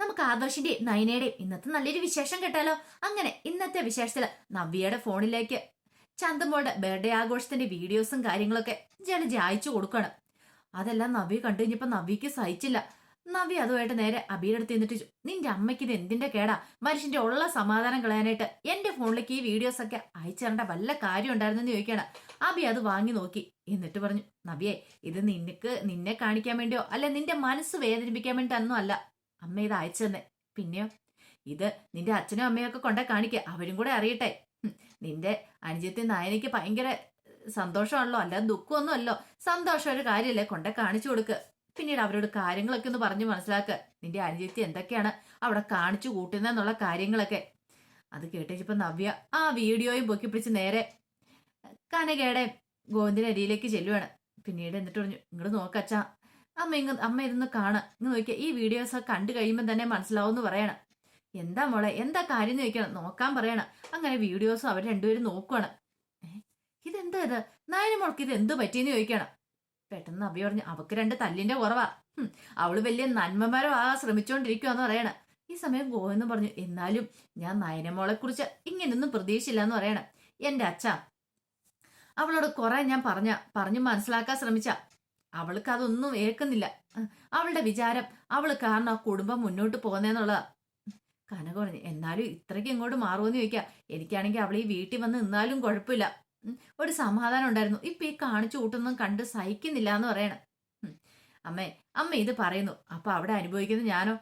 നമുക്ക് ആദർശിന്റെയും നയനയുടെയും ഇന്നത്തെ നല്ലൊരു വിശേഷം കേട്ടാലോ? അങ്ങനെ ഇന്നത്തെ വിശേഷത്തിൽ നവ്യയുടെ ഫോണിലേക്ക്. ചന്തമോളുടെ ബർത്ത്ഡേ ആഘോഷത്തിന്റെ വീഡിയോസും കാര്യങ്ങളൊക്കെ ജലജ അയച്ചു കൊടുക്കണം. അതെല്ലാം നവ്യ കണ്ടു കഴിഞ്ഞപ്പോ നവ്യക്ക് സഹിച്ചില്ല. നവ്യ അതുമായിട്ട് നേരെ അബിയുടെ അടുത്ത് നിന്നിട്ട് നിന്റെ അമ്മയ്ക്ക് ഇത് എന്തിന്റെ കേടാ? മനുഷ്യന്റെ ഉള്ള സമാധാനം കളയാനായിട്ട് എന്റെ ഫോണിലേക്ക് ഈ വീഡിയോസ് ഒക്കെ അയച്ചു തരേണ്ട വല്ല കാര്യം ഉണ്ടായിരുന്നെന്ന് ചോദിക്കണം അബി അത് വാങ്ങി നോക്കി. എന്നിട്ട് പറഞ്ഞു നവ്യേ ഇത് നിനക്ക് നിന്നെ കാണിക്കാൻ വേണ്ടിയോ? അല്ല നിന്റെ മനസ്സ് വേദനിപ്പിക്കാൻ വേണ്ടി അല്ല. അമ്മ ഇത് അയച്ചു പിന്നെയോ? ഇത് നിന്റെ അച്ഛനും അമ്മയൊക്കെ കൊണ്ടേ കാണിക്കുക അവരും കൂടെ അറിയട്ടെ. നിന്റെ അനുജത്തി നായനയ്ക്ക് ഭയങ്കര സന്തോഷമാണല്ലോ. അല്ലാതെ ദുഃഖമൊന്നും അല്ലോ സന്തോഷം ഒരു കാര്യമല്ലേ കൊണ്ടേ കാണിച്ചു കൊടുക്ക്. പിന്നീട് അവരോട് കാര്യങ്ങളൊക്കെ ഒന്ന് പറഞ്ഞ് മനസ്സിലാക്കുക നിന്റെ അനുജത്തി എന്തൊക്കെയാണ് അവിടെ കാണിച്ചു കൂട്ടുന്നെന്നുള്ള കാര്യങ്ങളൊക്കെ. അത് കേട്ടേച്ചപ്പോൾ നവ്യ ആ വീഡിയോയും പൊക്കി പിടിച്ച് നേരെ കനകയുടെ ഗോവിന്ദിന്റെ അരിയിലേക്ക് ചെല്ലുവാണ്. പിന്നീട് എന്നിട്ട് പറഞ്ഞു ഇങ്ങോട്ട് നോക്കച്ചാ അമ്മ ഇങ്ങ് അമ്മ ഇരുന്ന് കാണാം. ഇങ്ങ് നോക്കിയാൽ ഈ വീഡിയോസ് ഒക്കെ കണ്ടു കഴിയുമ്പോൾ തന്നെ മനസ്സിലാവും എന്ന് പറയണം. എന്താ മോളെ എന്താ കാര്യം എന്ന് ചോദിക്കണം. നോക്കാൻ പറയണം. അങ്ങനെ വീഡിയോസും അവർ രണ്ടുപേരും നോക്കുവാണ്. ഇതെന്താ ഇത്? നായന മോൾക്ക് ഇത് എന്ത് പറ്റിയെന്ന് ചോദിക്കണം. പെട്ടെന്ന് അഭി പറഞ്ഞു അവക്ക് രണ്ട് തല്ലിന്റെ കുറവാ. അവൾ വലിയ നന്മമാരോ ആ ശ്രമിച്ചുകൊണ്ടിരിക്കുവാന്ന് പറയണം. ഈ സമയം ഗോവെന്ന് പറഞ്ഞു എന്നാലും ഞാൻ നയനമോളെ കുറിച്ച് ഇങ്ങനൊന്നും പ്രതീക്ഷയില്ല എന്ന് പറയണം. എന്റെ അച്ഛ അവളോട് കുറെ ഞാൻ പറഞ്ഞ പറഞ്ഞു മനസ്സിലാക്കാൻ ശ്രമിച്ച. അവൾക്ക് അതൊന്നും ഏൽക്കുന്നില്ല. അവളുടെ വിചാരം അവൾ കാരണം ആ കുടുംബം മുന്നോട്ട് പോകുന്നതെന്നുള്ളതാ കനക പറഞ്ഞു എന്നാലും ഇത്രയ്ക്ക് ഇങ്ങോട്ട് മാറുമെന്ന് ചോദിക്കാം. എനിക്കാണെങ്കിൽ അവൾ ഈ വീട്ടിൽ വന്ന് നിന്നാലും കുഴപ്പമില്ല. ഒരു സമാധാനം ഉണ്ടായിരുന്നു. ഇപ്പൊ ഈ കാണിച്ചു കൂട്ടൊന്നും കണ്ട് സഹിക്കുന്നില്ല എന്ന് പറയണം അമ്മേ അമ്മ ഇത് പറയുന്നു. അപ്പൊ അവിടെ അനുഭവിക്കുന്നത് ഞാനോ?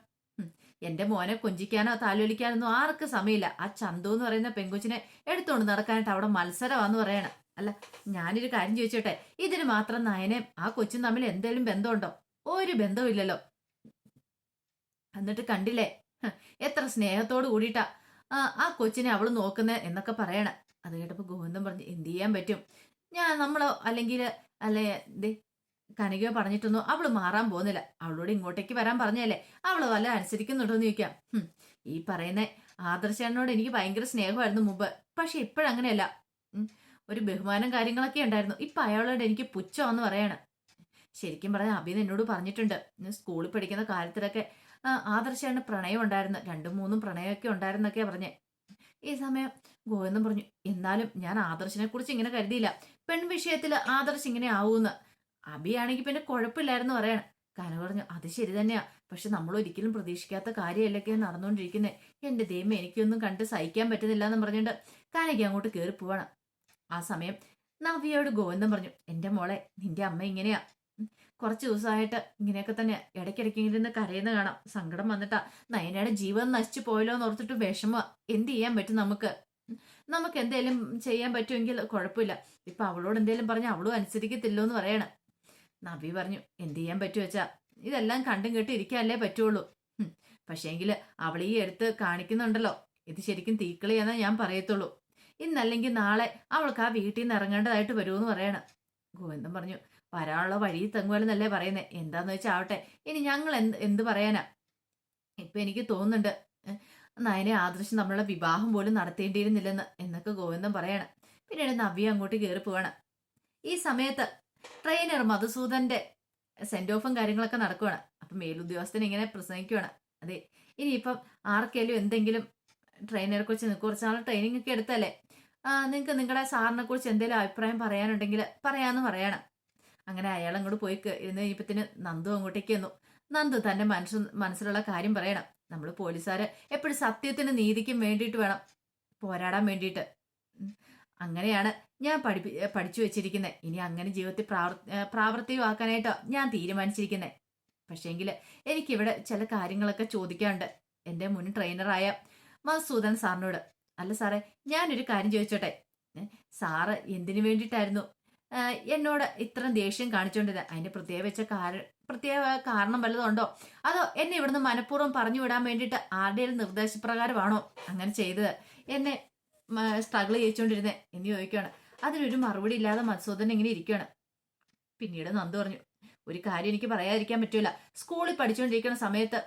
എന്റെ മോനെ കൊഞ്ചിക്കാനോ താലോലിക്കാനൊന്നും ആർക്ക് സമയമില്ല. ആ ചന്തു എന്ന് പറയുന്ന പെങ്കുച്ചിനെ എടുത്തുകൊണ്ട് നടക്കാനായിട്ട് അവിടെ മത്സരമാന്ന് പറയണം. അല്ല ഞാനൊരു കാര്യം ചോദിച്ചോട്ടെ? ഇതിന് മാത്രം നയനേം ആ കൊച്ചും തമ്മിൽ എന്തേലും ബന്ധമുണ്ടോ? ഒരു ബന്ധമില്ലല്ലോ എന്നിട്ട് കണ്ടില്ലേ? എത്ര സ്നേഹത്തോട് കൂടിയിട്ടാ ആ കൊച്ചിനെ അവൾ നോക്കുന്നത് എന്നൊക്കെ പറയണ. അത് കേട്ടപ്പോ ഗോവിന്ദൻ പറഞ്ഞു എന്ത് ചെയ്യാൻ പറ്റും? ഞാൻ നമ്മളോ അല്ലെങ്കിൽ അല്ലെ ദേ കനകയോ പറഞ്ഞിട്ടൊന്നും അവൾ മാറാൻ പോകുന്നില്ല. അവളോട് ഇങ്ങോട്ടേക്ക് വരാൻ പറഞ്ഞല്ലേ? അവൾ വല്ല അനുസരിക്കുന്നുണ്ടോ എന്ന് ചോദിക്കാം. ഈ പറയുന്ന ആദർശനോട് എനിക്ക് ഭയങ്കര സ്നേഹമായിരുന്നു മുമ്പ്. പക്ഷെ ഇപ്പോഴങ്ങനെയല്ല. ഒരു ബഹുമാനം കാര്യങ്ങളൊക്കെ ഉണ്ടായിരുന്നു. ഇപ്പൊ അയാളോട് എനിക്ക് പുച്ഛമെന്ന് പറയാണ്. ശരിക്കും പറഞ്ഞാൽ അഭിന്ന് എന്നോട് പറഞ്ഞിട്ടുണ്ട്. സ്കൂളിൽ പഠിക്കുന്ന കാലത്തിലൊക്കെ ആദർശാണ് പ്രണയം ഉണ്ടായിരുന്നു രണ്ടും മൂന്നും പ്രണയമൊക്കെ ഉണ്ടായിരുന്നൊക്കെ പറഞ്ഞേ. ഈ സമയം ഗോവിന്ദം പറഞ്ഞു എന്നാലും ഞാൻ ആദർശിനെ കുറിച്ച് ഇങ്ങനെ കരുതിയില്ല. പെൺ വിഷയത്തിൽ ആദർശ് ഇങ്ങനെ ആവൂന്ന്. അബിയാണെങ്കിൽ പിന്നെ കുഴപ്പമില്ലായിരുന്നു പറയണം. കന പറഞ്ഞു അത് ശരി തന്നെയാ. പക്ഷെ നമ്മൾ ഒരിക്കലും പ്രതീക്ഷിക്കാത്ത കാര്യമല്ലൊക്കെ നടന്നുകൊണ്ടിരിക്കുന്നത് എന്റെ ദൈവം എനിക്കൊന്നും കണ്ട് സഹിക്കാൻ പറ്റുന്നില്ല എന്ന് പറഞ്ഞിട്ട് കാനയ്ക്ക് അങ്ങോട്ട് കയറി പോവാണ് ആ സമയം നവ്യയോട് ഗോവിന്ദൻ പറഞ്ഞു എന്റെ മോളെ നിന്റെ അമ്മ ഇങ്ങനെയാ. കുറച്ച് ദിവസമായിട്ട് ഇങ്ങനെയൊക്കെ തന്നെ ഇടയ്ക്കിടയ്ക്ക് ഇരുന്ന് കരയുന്ന കാണാം. സങ്കടം വന്നിട്ടാ നയനയുടെ ജീവൻ നശിച്ചു പോയല്ലോ എന്ന് ഓർത്തിട്ട് വിഷമ. എന്ത് ചെയ്യാൻ പറ്റും നമുക്ക്? നമുക്ക് എന്തെങ്കിലും ചെയ്യാൻ പറ്റുമെങ്കിൽ കുഴപ്പമില്ല. ഇപ്പൊ അവളോട് എന്തെങ്കിലും പറഞ്ഞ അവളും അനുസരിക്കത്തില്ലോ എന്ന് പറയണം. നബി പറഞ്ഞു എന്ത് ചെയ്യാൻ പറ്റും വെച്ചാ? ഇതെല്ലാം കണ്ടും കേട്ടും ഇരിക്കാനല്ലേ പറ്റുള്ളൂ. പക്ഷേങ്കിൽ അവൾ എടുത്ത് കാണിക്കുന്നുണ്ടല്ലോ. ഇത് ശരിക്കും തീക്കളിയെന്നാ ഞാൻ പറയത്തുള്ളൂ. ഇന്നല്ലെങ്കിൽ നാളെ അവൾക്ക് ആ വീട്ടിൽ നിന്ന് ഇറങ്ങേണ്ടതായിട്ട് വരുമെന്ന് പറയണം. ഗോവിന്ദൻ പറഞ്ഞു വരാനുള്ള വഴി തെങ്ങുവലെന്നല്ലേ പറയുന്നേ. എന്താന്ന് വെച്ചാൽ ആവട്ടെ. ഇനി ഞങ്ങൾ എന്ത് എന്ത് പറയാനാ? ഇപ്പൊ എനിക്ക് തോന്നുന്നുണ്ട് നയനെ ആദർശം നമ്മളുടെ വിവാഹം പോലും നടത്തേണ്ടിയിരുന്നില്ലെന്ന് എന്നൊക്കെ ഗോവിന്ദൻ പറയണം. പിന്നീട് നവ്യ അങ്ങോട്ട് കയറി പോവാണ്. ഈ സമയത്ത് ട്രെയിനർ മധുസൂദന്റെ സെന്റ് ഓഫും കാര്യങ്ങളൊക്കെ നടക്കുവാണ്. അപ്പൊ മേലുദ്യോഗസ്ഥൻ ഇങ്ങനെ പ്രസംഗിക്കുവാണ്. അതെ ഇനിയിപ്പം ആർക്കേലും എന്തെങ്കിലും ട്രെയിനറെ കുറിച്ച് കുറച്ച് നാൾ ട്രെയിനിങ് ഒക്കെ എടുത്തല്ലേ? നിങ്ങൾക്ക് നിങ്ങളുടെ സാറിനെ കുറിച്ച് എന്തെങ്കിലും അഭിപ്രായം പറയാനുണ്ടെങ്കിൽ പറയാന്ന് പറയണം. അങ്ങനെ അയാൾ അങ്ങോട്ട് പോയി ഇരുന്ന് കഴിഞ്ഞപ്പത്തിന് നന്ദു അങ്ങോട്ടേക്ക് വന്നു. നന്ദു തന്റെ മനസ്സ് മനസ്സിലുള്ള കാര്യം പറയണം. നമ്മൾ പോലീസുകാരെ എപ്പോഴും സത്യത്തിന് നീതിക്കും വേണ്ടിയിട്ട് വേണം പോരാടാൻ വേണ്ടിയിട്ട്. അങ്ങനെയാണ് ഞാൻ പഠിപ്പി പഠിച്ചു വെച്ചിരിക്കുന്നത് ഇനി അങ്ങനെ ജീവിതത്തിൽ പ്രാവർ പ്രാവർത്തികമാക്കാനായിട്ടോ ഞാൻ തീരുമാനിച്ചിരിക്കുന്നത് പക്ഷേങ്കിൽ എനിക്കിവിടെ ചില കാര്യങ്ങളൊക്കെ ചോദിക്കാനുണ്ട്. എന്റെ മുൻ ട്രെയിനറായ മധുസൂദൻ സാറിനോട്. അല്ല സാറേ ഞാനൊരു കാര്യം ചോദിച്ചോട്ടെ? സാറ് എന്തിനു വേണ്ടിയിട്ടായിരുന്നു? എന്നോട് ഇത്രയും ദേഷ്യം കാണിച്ചുകൊണ്ടിരുന്നത് അതിന്റെ പ്രത്യേക വെച്ച കാര പ്രത്യേക കാരണം വല്ലതുണ്ടോ അതോ എന്നെ ഇവിടുന്ന് മനഃപൂർവം പറഞ്ഞു വിടാൻ വേണ്ടിയിട്ട് ആരുടെയും നിർദ്ദേശപ്രകാരമാണോ അങ്ങനെ ചെയ്തത്? എന്നെ സ്ട്രഗിൾ ചെയ്യിച്ചുകൊണ്ടിരുന്നത് എന്ന് ചോദിക്കുകയാണ്. അതിനൊരു മറുപടി ഇല്ലാതെ മത്സൂദൻ ഇങ്ങനെ ഇരിക്കുകയാണ്. പിന്നീട് നന്ദു പറഞ്ഞു ഒരു കാര്യം എനിക്ക് പറയാതിരിക്കാൻ പറ്റൂല. സ്കൂളിൽ പഠിച്ചുകൊണ്ടിരിക്കുന്ന സമയത്ത്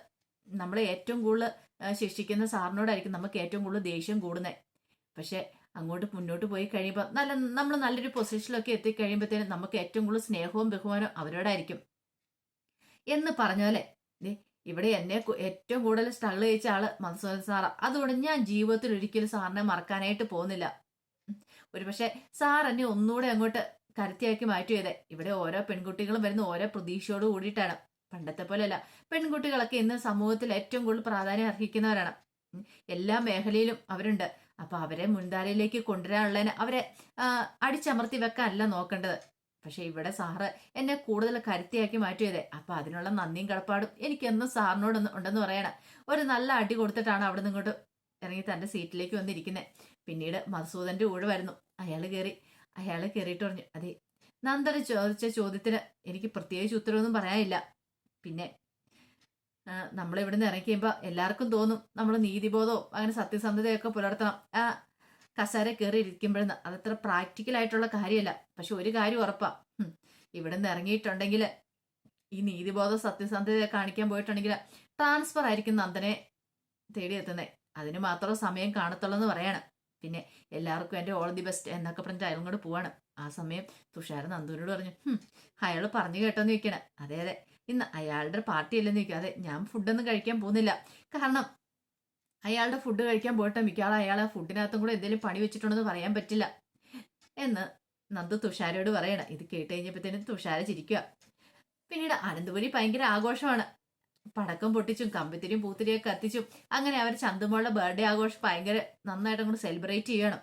നമ്മളെ ഏറ്റവും കൂടുതൽ ശിക്ഷിക്കുന്ന സാറിനോടായിരിക്കും നമുക്ക് ഏറ്റവും കൂടുതൽ ദേഷ്യം കൂടുന്നത്. പക്ഷെ അങ്ങോട്ട് മുന്നോട്ട് പോയി കഴിയുമ്പോൾ നല്ല നമ്മൾ നല്ലൊരു പൊസിഷനിലൊക്കെ എത്തിക്കഴിയുമ്പോഴത്തേനും നമുക്ക് ഏറ്റവും കൂടുതൽ സ്നേഹവും ബഹുമാനവും അവരോടായിരിക്കും. എന്ന് പറഞ്ഞ ഇവിടെ എന്നെ ഏറ്റവും കൂടുതൽ സ്ട്രഗിൾ ചെയ്യിച്ച ആൾ മധുസൂദൻ സാറാ. അതുകൊണ്ട് ഞാൻ ജീവിതത്തിൽ ഒരിക്കലും സാറിനെ മറക്കാനായിട്ട് പോകുന്നില്ല. ഒരു ഒരുപക്ഷെ സാർ എന്നെ ഒന്നുകൂടെ അങ്ങോട്ട് കരുത്തിയാക്കി മാറ്റിയതേ ഇവിടെ ഓരോ പെൺകുട്ടികളും വരുന്ന ഓരോ പ്രതീക്ഷയോട് കൂടിയിട്ടാണ്. പണ്ടത്തെ പോലെയല്ല. പെൺകുട്ടികളൊക്കെ ഇന്ന് സമൂഹത്തിൽ ഏറ്റവും കൂടുതൽ പ്രാധാന്യം അർഹിക്കുന്നവരാണ്. എല്ലാ മേഖലയിലും അവരുണ്ട്. അപ്പൊ അവരെ മുൻധാരയിലേക്ക് കൊണ്ടുവരാനുള്ളതിന് അവരെ അടിച്ചമർത്തി വെക്കാനല്ല നോക്കേണ്ടത്. പക്ഷെ ഇവിടെ സാറ് എന്നെ കൂടുതൽ കരുത്തിയാക്കി മാറ്റിയതേ. അപ്പൊ അതിനുള്ള നന്ദിയും കടപ്പാടും എനിക്ക് എന്നും സാറിനോട് ഉണ്ടെന്ന് പറയണം. ഒരു നല്ല അടി കൊടുത്തിട്ടാണ് അവിടെ ഇങ്ങോട്ട് ഇറങ്ങി തന്റെ സീറ്റിലേക്ക് വന്നിരിക്കുന്നത് പിന്നീട് മധുസൂദന്റെ കൂടെ വരുന്നു. അയാൾ കയറി അയാൾ കയറിയിട്ട് പറഞ്ഞു അതെ നന്ദന ചോദിച്ച ചോദ്യത്തിന് എനിക്ക് പ്രത്യേകിച്ച് ഉത്തരവൊന്നും പറയാനില്ല. പിന്നെ ആ, നമ്മളിവിടുന്ന് ഇറങ്ങിക്കുമ്പോൾ എല്ലാവർക്കും തോന്നും നമ്മൾ നീതിബോധവും അങ്ങനെ സത്യസന്ധതയൊക്കെ പുലർത്തണം. ആ കസേര കയറി ഇരിക്കുമ്പോഴെന്ന് അതത്ര പ്രാക്ടിക്കൽ ആയിട്ടുള്ള കാര്യമല്ല പക്ഷെ ഒരു കാര്യം ഉറപ്പാ. ഇവിടെ നിന്ന് ഇറങ്ങിയിട്ടുണ്ടെങ്കിൽ ഈ നീതിബോധം സത്യസന്ധത കാണിക്കാൻ പോയിട്ടുണ്ടെങ്കിൽ ട്രാൻസ്ഫർ ആയിരിക്കും നന്ദനെ തേടിയെത്തുന്നത് അതിന് മാത്രം സമയം കാണത്തുള്ളൂ എന്ന് പറയാണ്. പിന്നെ എല്ലാവർക്കും എന്റെ ഓൾ ദി ബെസ്റ്റ് എന്നൊക്കെ പറഞ്ഞിട്ട് അയാളും കൂടെ പോവാണ്. ആ സമയം തുഷാർ നന്ദുവിനോട് പറഞ്ഞു അയാൾ പറഞ്ഞു കേട്ടോന്ന് ചോദിക്കണേ. അതെ അതെ. ഇന്ന് അയാളുടെ പാർട്ടി അല്ലെന്ന് അതെ ഞാൻ ഫുഡൊന്നും കഴിക്കാൻ പോകുന്നില്ല. കാരണം അയാളുടെ ഫുഡ് കഴിക്കാൻ പോയിട്ട് മിക്കവാറും അയാൾ ആ ഫുഡിനകത്തും കൂടെ എന്തെങ്കിലും പണി വെച്ചിട്ടുണ്ടെന്ന് പറയാൻ പറ്റില്ല. എന്ന് നന്ദു തുഷാരയോട് പറയണം. ഇത് കേട്ട് കഴിഞ്ഞപ്പോഴത്തേനും തുഷാര ചിരിക്കുക പിന്നീട് അനന്തപുരി ഭയങ്കര ആഘോഷമാണ്. പടക്കം പൊട്ടിച്ചും കമ്പിത്തിരിയും പൂത്തിരിയൊക്കെ കത്തിച്ചും അങ്ങനെ അവർ ചന്തുമോളുടെ ബർത്ത്ഡേ ആഘോഷം ഭയങ്കര നന്നായിട്ട് അങ്ങോട്ട് സെലിബ്രേറ്റ് ചെയ്യണം.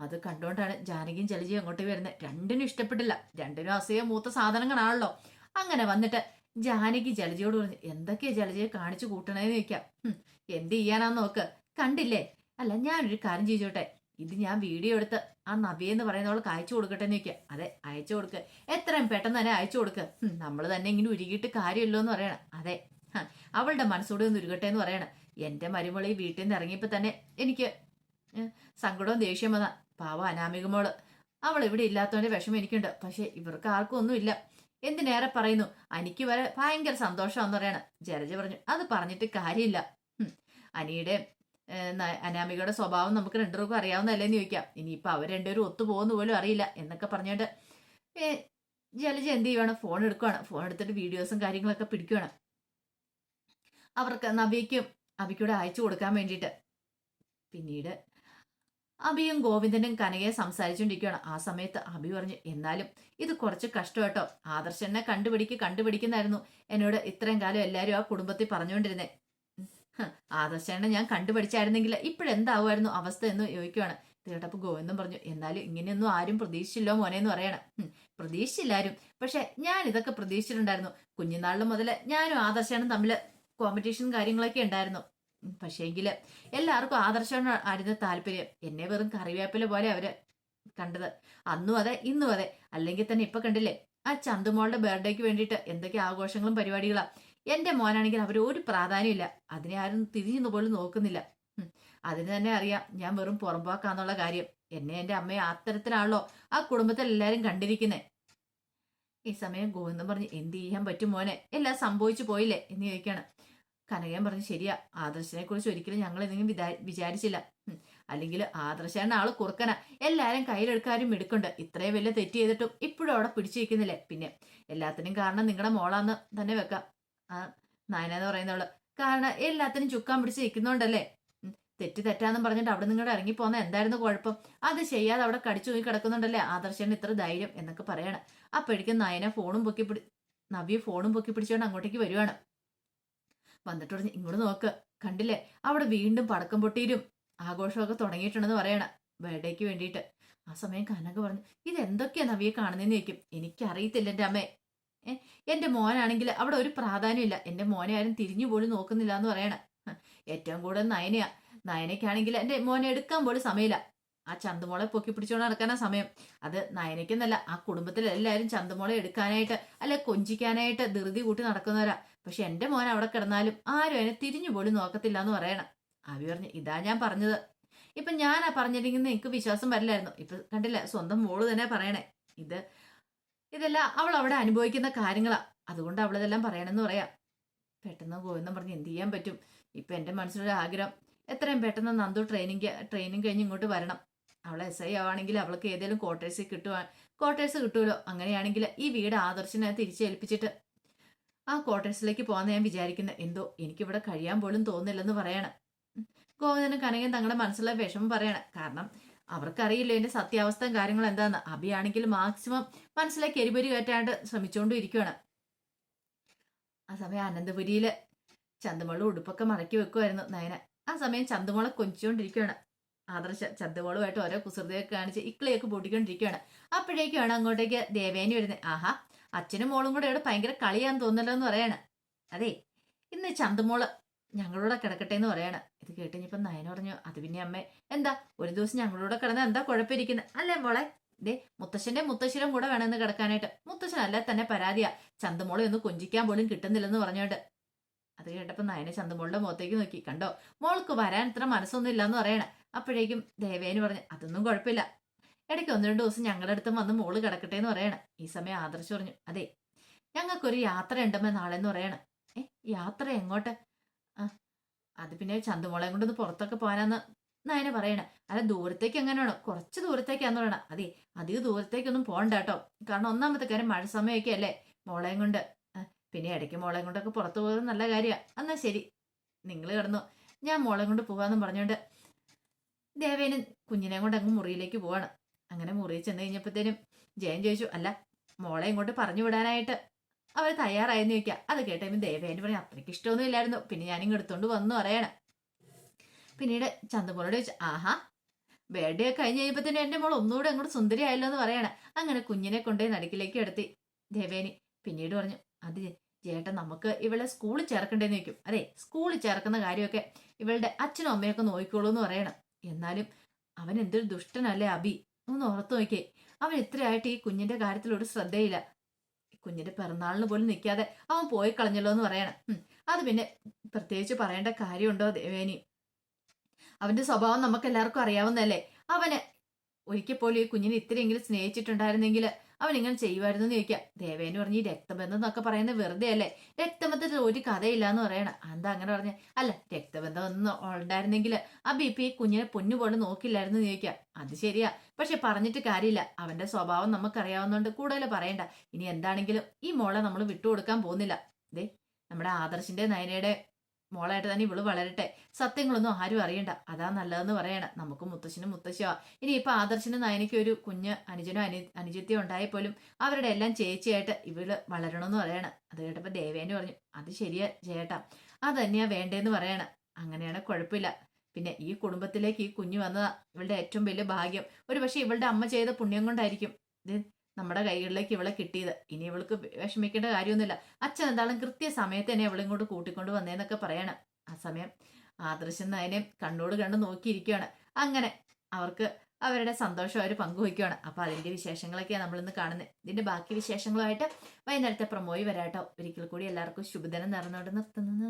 അത് കണ്ടുകൊണ്ടാണ് ജാനകിയും ജലജിയും അങ്ങോട്ട് വരുന്നത്. രണ്ടിനും ഇഷ്ടപ്പെട്ടില്ല. രണ്ടിനും അസൂയ മൂത്ത സാധനങ്ങളാണല്ലോ. അങ്ങനെ വന്നിട്ട് ജാനകി ജലജയോട് പറഞ്ഞു എന്തൊക്കെയാ ജലജയെ കാണിച്ചു കൂട്ടണേന്ന് ചോദിക്കാം. എന്ത് ചെയ്യാനാന്ന് നോക്ക്. കണ്ടില്ലേ? അല്ല ഞാനൊരു കാര്യം ചോദിച്ചോട്ടെ. ഇത് ഞാൻ വീഡിയോ എടുത്ത് ആ നവ്യ എന്ന് പറയുന്നവൾക്ക് അയച്ചു കൊടുക്കട്ടെ എന്ന് ചോദിക്കാം. അതെ അയച്ചു കൊടുക്ക്. എത്രയും പെട്ടെന്ന് തന്നെ അയച്ചു കൊടുക്ക്. നമ്മൾ തന്നെ ഇങ്ങനെ ഉരുകിയിട്ട് കാര്യമില്ലോ എന്ന് പറയണം. അതെ അവളുടെ മനസ്സോടെ ഒന്ന് ഉരുകട്ടെ എന്ന് പറയണം. എന്റെ മരുമകൾ ഈ വീട്ടിൽ നിന്ന് ഇറങ്ങിയപ്പോ തന്നെ എനിക്ക് സങ്കടവും ദേഷ്യം വന്ന. പാവ അനാമികമോൾ അവൾ ഇവിടെ ഇല്ലാത്തവന്റെ വിഷമം എനിക്കുണ്ട്. പക്ഷെ ഇവർക്ക് ആർക്കും ഒന്നുമില്ല. എന്തിനേറെ പറയുന്നു? അനിക്ക് വരെ ഭയങ്കര സന്തോഷമാന്ന് പറയണം. ജലജ പറഞ്ഞു അത് പറഞ്ഞിട്ട് കാര്യമില്ല. അനിയുടെ അനാമികയുടെ സ്വഭാവം നമുക്ക് രണ്ടുപേർക്കും അറിയാവുന്നതല്ലേന്ന് ചോദിക്കാം. ഇനിയിപ്പോൾ അവർ രണ്ടുപേരും ഒത്തുപോകുന്ന പോലും അറിയില്ല എന്നൊക്കെ പറഞ്ഞോണ്ട് ഏ, ജലജ എന്ത് ചെയ്യുവാണ്? ഫോൺ എടുക്കുവാണ്. ഫോൺ എടുത്തിട്ട് വീഡിയോസും കാര്യങ്ങളൊക്കെ പിടിക്കുവാണ്. അവർക്ക് നബിക്കും അബിക്കൂടെ അയച്ചു കൊടുക്കാൻ വേണ്ടിയിട്ട്. പിന്നീട് അബിയും ഗോവിന്ദനും കനകയെ സംസാരിച്ചുകൊണ്ടിരിക്കുകയാണ് ആ സമയത്ത് അബി പറഞ്ഞു എന്നാലും ഇത് കുറച്ച് കഷ്ടം കേട്ടോ. ആദർശനെ കണ്ടുപിടിക്ക് കണ്ടുപിടിക്കുന്നായിരുന്നു. എന്നോട് ഇത്രയും കാലം എല്ലാവരും ആ കുടുംബത്തിൽ പറഞ്ഞുകൊണ്ടിരുന്നേ. ആദർശനെ ഞാൻ കണ്ടുപിടിച്ചായിരുന്നെങ്കിൽ ഇപ്പോഴെന്താവുമായിരുന്നു അവസ്ഥ എന്ന് ചോദിക്കുവാണ്. കേട്ടപ്പോൾ ഗോവിന്ദൻ പറഞ്ഞു എന്നാലും ഇങ്ങനെയൊന്നും ആരും പ്രതീക്ഷിച്ചില്ലോ മോനെ എന്ന് പറയണം. "ഉം, പ്രതീക്ഷിച്ചില്ലാരും. പക്ഷെ ഞാൻ ഇതൊക്കെ പ്രതീക്ഷിച്ചിട്ടുണ്ടായിരുന്നു. കുഞ്ഞുനാളിൽ മുതൽ ഞാനും ആദർശനും തമ്മിൽ കോമ്പറ്റീഷൻ കാര്യങ്ങളൊക്കെ ഉണ്ടായിരുന്നു. ഉം, പക്ഷേങ്കിൽ എല്ലാവർക്കും ആദർശം ആയിരുന്നു താല്പര്യം. എന്നെ വെറും കറിവേപ്പില പോലെ അവർ കണ്ടത്. അന്നും അതെ ഇന്നും അതെ. അല്ലെങ്കിൽ തന്നെ ഇപ്പൊ കണ്ടില്ലേ? ആ ചന്തുമോളുടെ ബർത്ത്ഡേക്ക് വേണ്ടിയിട്ട് എന്തൊക്കെ ആഘോഷങ്ങളും പരിപാടികളാ. എന്റെ മോനാണെങ്കിൽ അവർ ഒരു പ്രാധാന്യമില്ല അതിനെ ആരും തിരിഞ്ഞു പോലും നോക്കുന്നില്ല. അതിന് തന്നെ അറിയാം ഞാൻ വെറും പുറമ്പോക്കാന്നുള്ള കാര്യം. എന്നെ എന്റെ അമ്മയെ അത്തരത്തിലാണല്ലോ ആ കുടുംബത്തിൽ എല്ലാരും കണ്ടിരിക്കുന്നേ. ഈ സമയം ഗോവിന്ദൻ പറഞ്ഞു എന്ത് ചെയ്യാൻ പറ്റും മോനെ? എല്ലാം സംഭവിച്ചു പോയില്ലേ? എന്ന് ചോദിക്കാണ്. കനകൻ പറഞ്ഞു ശരിയാ ആദർശനെ കുറിച്ച് ഒരിക്കലും ഞങ്ങൾ എന്തെങ്കിലും വിചാ- വിചാരിച്ചില്ല അല്ലെങ്കിൽ ആദർശാണ് ആൾ കുറുക്കന. എല്ലാരും കയ്യിലെടുക്കാനും എടുക്കുന്നുണ്ട് ഇത്രയും വലിയ തെറ്റ് ചെയ്തിട്ടും ഇപ്പോഴും അവിടെ പിടിച്ചു നിൽക്കുന്നില്ലേ പിന്നെ എല്ലാത്തിനും കാരണം നിങ്ങളുടെ മോളാന്ന് തന്നെ വെക്കാം. ആ നായന എന്ന് പറയുന്നവൾ കാരണം എല്ലാത്തിനും ചുക്കാൻ പിടിച്ച് നിൽക്കുന്നോണ്ടല്ലേ? തെറ്റ് തെറ്റാന്ന് പറഞ്ഞിട്ട് അവിടെ നിങ്ങളുടെ ഇറങ്ങി പോന്ന എന്തായിരുന്നു കുഴപ്പം? അത് ചെയ്യാതെ അവിടെ കടിച്ചു പോയി കിടക്കുന്നുണ്ടല്ലേ ആദർശന് ഇത്ര ധൈര്യം? എന്നൊക്കെ പറയണം. അപ്പോഴേക്കും നായന ഫോണും പൊക്കി പിടി നവ്യ ഫോണും പൊക്കി പിടിച്ചുകൊണ്ട് അങ്ങോട്ടേക്ക് വരുവാണ്. വന്നിട്ട് ഇങ്ങോട്ട് നോക്ക് കണ്ടില്ലേ? അവിടെ വീണ്ടും പടക്കം പൊട്ടിയിരും ആഘോഷമൊക്കെ തുടങ്ങിയിട്ടുണ്ടെന്ന് പറയണ ബർത്ത്ഡേക്ക് വേണ്ടിയിട്ട്. ആ സമയം കനക പറഞ്ഞു ഇത് എന്തൊക്കെയാ നവിയെ കാണുന്നതെന്ന് ചോദിക്കും. എനിക്കറിയത്തില്ല എന്റെ അമ്മേ. എന്റെ മോനാണെങ്കിൽ അവിടെ ഒരു പ്രാധാന്യമില്ല. എന്റെ മോനെ ആരും തിരിഞ്ഞു പോലും നോക്കുന്നില്ല എന്ന് പറയണ. ഏറ്റവും കൂടുതൽ നയനയാ. നയനയ്ക്കാണെങ്കിൽ എന്റെ മോനെ എടുക്കാൻ പോലും സമയമില്ല. ആ ചന്തുമോളെ പൊക്കി പിടിച്ചോണ്ട് നടക്കാനാ സമയം. അത് നയനയ്ക്കെന്നല്ല ആ കുടുംബത്തിൽ എല്ലാവരും ചന്തുമോളെ എടുക്കാനായിട്ട് അല്ലെ കൊഞ്ചിക്കാനായിട്ട് ധൃതി കൂട്ടി നടക്കുന്നവരാ. പക്ഷെ എന്റെ മോൻ അവിടെ കിടന്നാലും ആരും എന്നെ തിരിഞ്ഞു പോലും നോക്കത്തില്ല എന്ന് പറയണം. ആവി പറഞ്ഞു ഇതാ ഞാൻ പറഞ്ഞത്. ഇപ്പൊ ഞാനാ പറഞ്ഞിരിക്കുന്ന എനിക്ക് വിശ്വാസം വരില്ലായിരുന്നു. ഇപ്പൊ കണ്ടില്ല സ്വന്തം മോൾ തന്നെ പറയണേ ഇത് ഇതെല്ലാം അവൾ അവിടെ അനുഭവിക്കുന്ന കാര്യങ്ങളാ. അതുകൊണ്ട് അവളിതെല്ലാം പറയണമെന്ന് പറയാം. പെട്ടെന്ന് പോയെന്നും പറഞ്ഞ് എന്ത് ചെയ്യാൻ പറ്റും? ഇപ്പൊ എന്റെ മനസ്സിലൊരു ആഗ്രഹം എത്രയും പെട്ടെന്ന് നന്ദു ട്രെയിനിങ് ട്രെയിനിങ് കഴിഞ്ഞ് ഇങ്ങോട്ട് വരണം. അവൾ എസ് ഐ ആവാണെങ്കിൽ അവൾക്ക് ഏതെങ്കിലും ക്വാർട്ടേഴ്സിൽ കിട്ടുവാ ക്വാർട്ടേഴ്സ് കിട്ടുമല്ലോ. അങ്ങനെയാണെങ്കിൽ ഈ വീട് ആദർശിനെ തിരിച്ചേൽപ്പിച്ചിട്ട് ആ ക്വാർട്ടേഴ്സിലേക്ക് പോകാമെന്ന് ഞാൻ വിചാരിക്കുന്നത് എന്തോ എനിക്കിവിടെ കഴിയാൻ പോലും തോന്നില്ലെന്ന് പറയണം. ഗോവിന്ദനും കനകൻ തങ്ങളുടെ മനസ്സിലെ വിഷമം പറയണം. കാരണം അവർക്കറിയില്ല എന്റെ സത്യാവസ്ഥയും കാര്യങ്ങൾ എന്താന്ന്. അഭിയാണെങ്കിൽ മാക്സിമം മനസ്സിലേക്ക് എരിപൊരി കയറ്റാണ്ട് ശ്രമിച്ചുകൊണ്ടും ഇരിക്കുകയാണ് ആ സമയം അനന്തപുരിയിൽ ചന്തമോൾ ഉടുപ്പൊക്കെ മടക്കി വെക്കുമായിരുന്നു നയന. ആ സമയം ചന്തമോളെ കൊഞ്ചിച്ചുകൊണ്ടിരിക്കുകയാണ് ആദർശ ചന്തമോളുമായിട്ട് ഓരോ കുസൃതിയൊക്കെ കാണിച്ച് ഇക്കളിയൊക്കെ പൊട്ടിക്കൊണ്ടിരിക്കുകയാണ് അപ്പോഴേക്കാണ് അങ്ങോട്ടേക്ക് ദേവേനി വരുന്നത് ആഹാ അച്ഛനും മോളും കൂടെ ഇവിടെ ഭയങ്കര കളിയാന്ന് തോന്നല്ലോ എന്ന് പറയാണ്. അതെ ഇന്ന് ചന്തമോൾ ഞങ്ങളോടെ കിടക്കട്ടെ എന്ന് പറയാണ്. ഇത് കേട്ടുകഴിഞ്ഞപ്പം നയന പറഞ്ഞു അത് പിന്നെ അമ്മേ എന്താ? ഒരു ദിവസം ഞങ്ങളോടെ കിടന്നാൽ എന്താ കുഴപ്പമിരിക്കുന്നത് അല്ലേ മോളെ ദേ മുത്തശ്ശന്റെ മുത്തശ്ശിനും കൂടെ വേണമെന്ന് കിടക്കാനായിട്ട്. മുത്തശ്ശൻ അല്ല തന്നെ പരാതിയാ. ചന്തമോളെ ഒന്ന് കൊഞ്ചിക്കാൻ പോലും കിട്ടുന്നില്ലെന്ന് പറഞ്ഞോണ്ട്. അത് കേട്ടപ്പോൾ നയനെ ചന്തമോളുടെ മുഖത്തേക്ക് നോക്കി. കണ്ടോ മോൾക്ക് വരാൻ ഇത്ര മനസ്സൊന്നും ഇല്ലാന്ന് പറയണേ. അപ്പോഴേക്കും ദേവേന് പറഞ്ഞു അതൊന്നും കുഴപ്പമില്ല. ഇടയ്ക്ക് ഒന്ന് രണ്ട് ദിവസം ഞങ്ങളുടെ അടുത്തും വന്ന് മോൾ കിടക്കട്ടെ എന്ന് പറയണം. ഈ സമയം ആദർശ് പറഞ്ഞു അതെ ഞങ്ങൾക്കൊരു യാത്ര ഉണ്ടെന്ന് നാളെ എന്ന് പറയണം. ഏ യാത്ര എങ്ങോട്ട്? ആ അത് പിന്നെ ചന്തുമോളെ കൊണ്ടൊന്ന് പുറത്തൊക്കെ പോകാനാന്ന് നയന പറയണ. അല്ല ദൂരത്തേക്ക് എങ്ങനെയാണ്? കുറച്ച് ദൂരത്തേക്കാന്ന് പറയണം. അതെ അധികം ദൂരത്തേക്കൊന്നും പോകണ്ട കേട്ടോ. കാരണം ഒന്നാമത്തെ കാര്യം മഴ സമയമൊക്കെ അല്ലേ മോളെയും കൊണ്ട്. പിന്നെ ഇടയ്ക്ക് മോളെയും കൊണ്ടൊക്കെ പുറത്തു പോകുന്നത് നല്ല കാര്യമാണ് എന്നാ ശരി നിങ്ങൾ കിടന്നു. ഞാൻ മോളെയും കൊണ്ട് പോകാമെന്നും പറഞ്ഞുകൊണ്ട് ദേവേനും കുഞ്ഞിനെയും കൊണ്ട് അങ്ങ് മുറിയിലേക്ക് പോവാണ്. അങ്ങനെ മുറിയിൽ ചെന്ന് കഴിഞ്ഞപ്പോഴത്തേനും ജയൻ ചോദിച്ചു അല്ല മോളെ ഇങ്ങോട്ട് പറഞ്ഞു വിടാനായിട്ട് അവർ തയ്യാറായെന്ന് ചോദിക്കുക അത് കേട്ടപ്പോൾ ദേവേന് പറഞ്ഞു അത്രയ്ക്ക് ഇഷ്ടമൊന്നും ഇല്ലായിരുന്നു. പിന്നെ ഞാനിങ്ങ് എടുത്തോണ്ട് വന്നു പറയണം. പിന്നീട് ചന്ദ്രമോളോട് ചോദിച്ചു ആഹാ ബർത്ത്ഡേ ഒക്കെ കഴിഞ്ഞ് കഴിയുമ്പോഴത്തേനും എന്റെ മോൾ ഒന്നുകൂടെ അങ്ങോട്ട് സുന്ദരി ആയല്ലോ എന്ന് പറയണം. അങ്ങനെ കുഞ്ഞിനെ കൊണ്ടുപോയി നടുക്കിലേക്ക് എടുത്തി ദേവേനി പിന്നീട് പറഞ്ഞു അത് ചേട്ടൻ നമുക്ക് ഇവളെ സ്കൂളിൽ ചേർക്കണ്ടേന്ന് ചോദിക്കും. അതെ സ്കൂളിൽ ചേർക്കുന്ന കാര്യമൊക്കെ ഇവളുടെ അച്ഛനും അമ്മയൊക്കെ നോക്കിക്കോളൂ എന്ന് പറയണം. എന്നാലും അവൻ എന്തൊരു ദുഷ്ടനല്ലേ അബി. ഒന്ന് ഓർത്തു നോക്കി അവൻ ഇത്രയായിട്ട് ഈ കുഞ്ഞിന്റെ കാര്യത്തിൽ ഒരു ശ്രദ്ധയില്ല. കുഞ്ഞിന്റെ പിറന്നാളിന് പോലും നിൽക്കാതെ അവൻ പോയി കളഞ്ഞല്ലോ എന്ന് പറയണം. അത് പിന്നെ പ്രത്യേകിച്ച് പറയേണ്ട കാര്യമുണ്ടോ ദേവേനി? അവന്റെ സ്വഭാവം നമുക്ക് എല്ലാവർക്കും അറിയാവുന്നതല്ലേ? അവന് ഒരിക്കൽ പോലും ഈ കുഞ്ഞിനെ ഇത്രയെങ്കിലും സ്നേഹിച്ചിട്ടുണ്ടായിരുന്നെങ്കിൽ അവൻ ഇങ്ങനെ ചെയ്യുമായിരുന്നു എന്ന് ചോദിക്കാം ദേവേന് പറഞ്ഞ് ഈ രക്തബന്ധം എന്നൊക്കെ പറയുന്നത് വെറുതെ അല്ലേ രക്തബന്ധത്തിൽ ഒരു കഥയില്ല എന്ന് പറയണം. എന്താ അങ്ങനെ പറഞ്ഞ? അല്ല രക്തബന്ധം ഒന്നും ഉണ്ടായിരുന്നെങ്കിൽ ആ ബി പി കുഞ്ഞിനെ പൊന്നു പോലെ നോക്കില്ലായിരുന്നു എന്ന് ചോദിക്കാം അത് ശരിയാ. പക്ഷെ പറഞ്ഞിട്ട് കാര്യമില്ല. അവന്റെ സ്വഭാവം നമുക്കറിയാവുന്നതുകൊണ്ട് കൂടുതൽ പറയണ്ട. ഇനി എന്താണെങ്കിലും ഈ മോളെ നമ്മൾ വിട്ടുകൊടുക്കാൻ പോകുന്നില്ല. ദേ നമ്മുടെ ആദർശിന്റെ നയനയുടെ മോളായിട്ട് തന്നെ ഇവൾ വളരട്ടെ. സത്യങ്ങളൊന്നും ആരും അറിയണ്ട. അതാ നല്ലതെന്ന് പറയണം. നമുക്ക് മുത്തശ്ശനും മുത്തശ്ശിയോ. ഇനി ഇപ്പൊ ആദർശനും നയനയ്ക്ക് ഒരു കുഞ്ഞ് അനുജനോ അനു അനുജത്യോ ഉണ്ടായാൽ പോലും അവരുടെ എല്ലാം ചേച്ചിയായിട്ട് ഇവൾ വളരണമെന്ന് പറയണം. അത് കേട്ടപ്പോ ദേവേന് പറഞ്ഞു അത് ശരിയാ ചേട്ടാ. അത് തന്നെയാ വേണ്ടേന്ന് പറയണം. അങ്ങനെയാണ് കുഴപ്പമില്ല. പിന്നെ ഈ കുടുംബത്തിലേക്ക് ഈ കുഞ്ഞു വന്നതാ ഇവളുടെ ഏറ്റവും വലിയ ഭാഗ്യം. ഒരു പക്ഷെ ഇവളുടെ അമ്മ ചെയ്ത പുണ്യം കൊണ്ടായിരിക്കും. നമ്മുടെ കൈകളിലേക്ക് ഇവളെ കിട്ടിയത്. ഇനി ഇവൾക്ക് വിഷമിക്കേണ്ട കാര്യമൊന്നുമില്ല. അച്ഛൻ എന്തായാലും കൃത്യസമയത്ത് തന്നെ ഇവളെ ഇങ്ങോട്ട് കൂട്ടിക്കൊണ്ട് വന്നേന്നൊക്കെ പറയണം. ആ സമയം ആദർശം അതിനെ കണ്ണോട് കണ്ട് നോക്കിയിരിക്കുകയാണ് അങ്ങനെ അവർക്ക് അവരുടെ സന്തോഷം അവർ പങ്കുവയ്ക്കുകയാണ് അപ്പൊ അതിന്റെ വിശേഷങ്ങളൊക്കെയാണ് നമ്മളിന്ന് കാണുന്നത് ഇതിന്റെ ബാക്കി വിശേഷങ്ങളുമായിട്ട് വൈകുന്നേരത്തെ പ്രമോയി വരാട്ടോ. ഒരിക്കൽ കൂടി എല്ലാവർക്കും ശുഭദിനം നിറഞ്ഞുകൊണ്ട് നിർത്തുന്നു.